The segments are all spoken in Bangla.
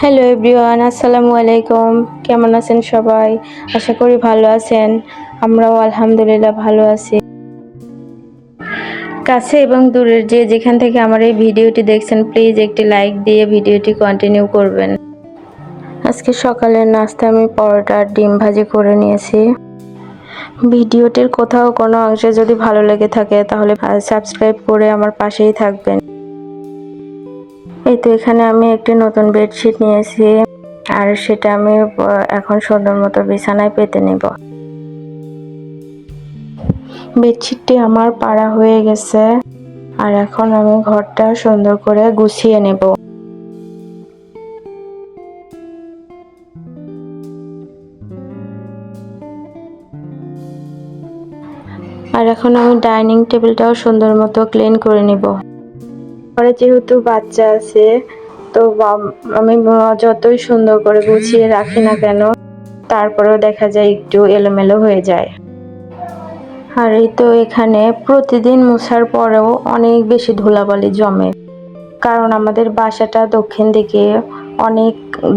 হ্যালো এভরিওয়ান আসসালামু আলাইকুম কেমন আছেন সবাই? আশা করি ভালো আছেন। আমরাও আলহামদুলিল্লাহ ভালো আছি। কাছে এবং দূরের যে যেখান থেকে আমার এই ভিডিওটি দেখছেন প্লিজ একটি লাইক দিয়ে ভিডিওটি কন্টিনিউ করবেন। আজকে সকালের নাস্তা আমি পরোটা আর ডিম ভাজি করে নিয়েছি। ভিডিওটির কোথাও কোনো অংশে যদি ভালো লেগে থাকে, তাহলে সাবস্ক্রাইব করে আমার পাশেই থাকবেন। এই তো এখানে আমি একটি নতুন বেডশিট নিয়েছি, আর সেটা আমি এখন সুন্দর মতো বিছানায় পেতে নেব। বেডশিটটি আমার পাড়া হয়ে গেছে, আর এখন আমি ঘরটা সুন্দর করে গুছিয়ে নেব। আর এখন আমি ডাইনিং টেবিলটাও সুন্দর মতো ক্লিন করে নিব। ঘরে যেহেতু বাচ্চা আছে তো আমি যতই সুন্দর করে গুছিয়ে রাখি না কেন তারপরেও দেখা যায় একটু এলোমেলো হয়ে যায়। আর এই তো এখানে প্রতিদিন মুছার পরেও অনেক বেশি ধুলাবালি জমে। কারণ আমাদের বাসাটা দক্ষিণ দিকে অনেক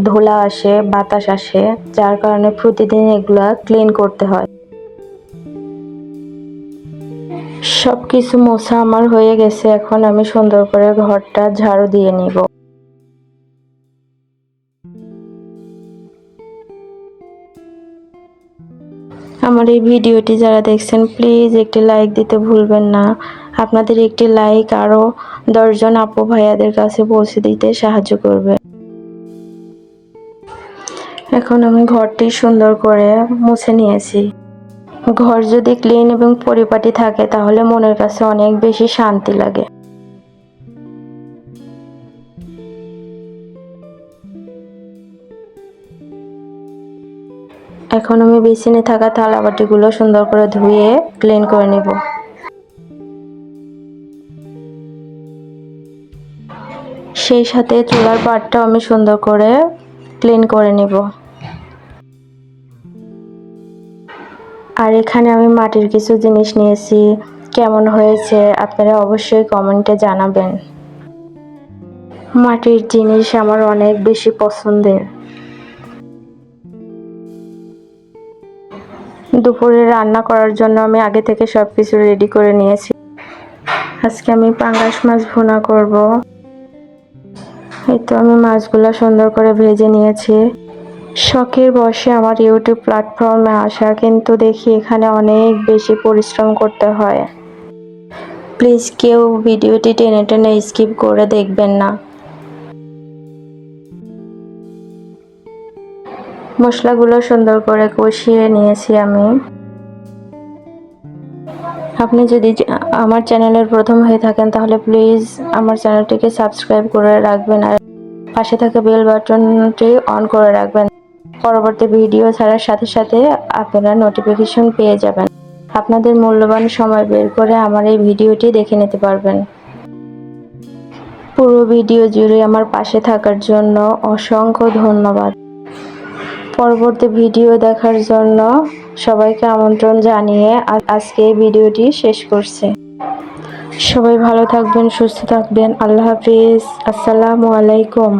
ধুলা আসে বাতাস আসে যার কারণে প্রতিদিন এগুলা ক্লিন করতে হয়। সব কিছু মোছা আমার হয়ে গেছে, এখন আমি সুন্দর করে ঘরটা ঝাড়ু দিয়ে নিব। আমার এই ভিডিওটি যারা দেখছেন প্লিজ একটি লাইক দিতে ভুলবেন না। আপনাদের একটি লাইক আরও দশজন আপু ভাইয়াদের কাছে পৌঁছে দিতে সাহায্য করবে। এখন আমি ঘরটি সুন্দর করে মুছে নিয়েছি। ঘর যদি ক্লিন এবং পরিপাটি থাকে, তাহলে মনের কাছে অনেক বেশি শান্তি লাগে। এখন আমি বেসিনে থাকা থালা বাটিগুলো সুন্দর করে ধুয়ে ক্লিন করে নেব। সেই সাথে চুলার পাটটাও আমি সুন্দর করে ক্লিন করে নেব। আর এখানে আমি মাটির কিছু জিনিস নিয়েছি। কেমন হয়েছে আপনারা অবশ্যই কমেন্টে জানাবেন। মাটির জিনিস আমার অনেক বেশি পছন্দের। দুপুরে রান্না করার জন্য আমি আগে থেকে সব কিছু রেডি করে নিয়েছি। আজকে আমি পাঙ্গাস মাছ ভুনা করব। এই তো আমি মাছগুলো সুন্দর করে ভেজে নিয়েছি। শখের বসে আমার ইউটিউব প্ল্যাটফর্মে আসা, কিন্তু দেখি এখানে অনেক বেশি পরিশ্রম করতে হয়। প্লিজ কেউ ভিডিওটি টেনে টেনে স্কিপ করে দেখবেন না। মশলাগুলো সুন্দর করে কষিয়ে নিয়েছি আমি। আপনি যদি আমার চ্যানেলের প্রথম হয়ে থাকেন, তাহলে প্লিজ আমার চ্যানেলটিকে সাবস্ক্রাইব করে রাখবেন আর পাশে থাকা বেল বাটনটি অন করে রাখবেন। পরবর্তী ভিডিও ছাড়ার সাথে সাথে আপনারা নোটিফিকেশন পেয়ে যাবেন। আপনাদের মূল্যবান সময় বের করে আমার এই ভিডিওটি দেখে নিতে পারবেন। পুরো ভিডিও জুড়ে আমার পাশে থাকার জন্য অসংখ্য ধন্যবাদ। পরবর্তী ভিডিও দেখার জন্য সবাইকে আমন্ত্রণ জানিয়ে আজকে এই ভিডিওটি শেষ করছি। সবাই ভালো থাকবেন, সুস্থ থাকবেন। আল্লাহ হাফিজ। আসসালামু আলাইকুম।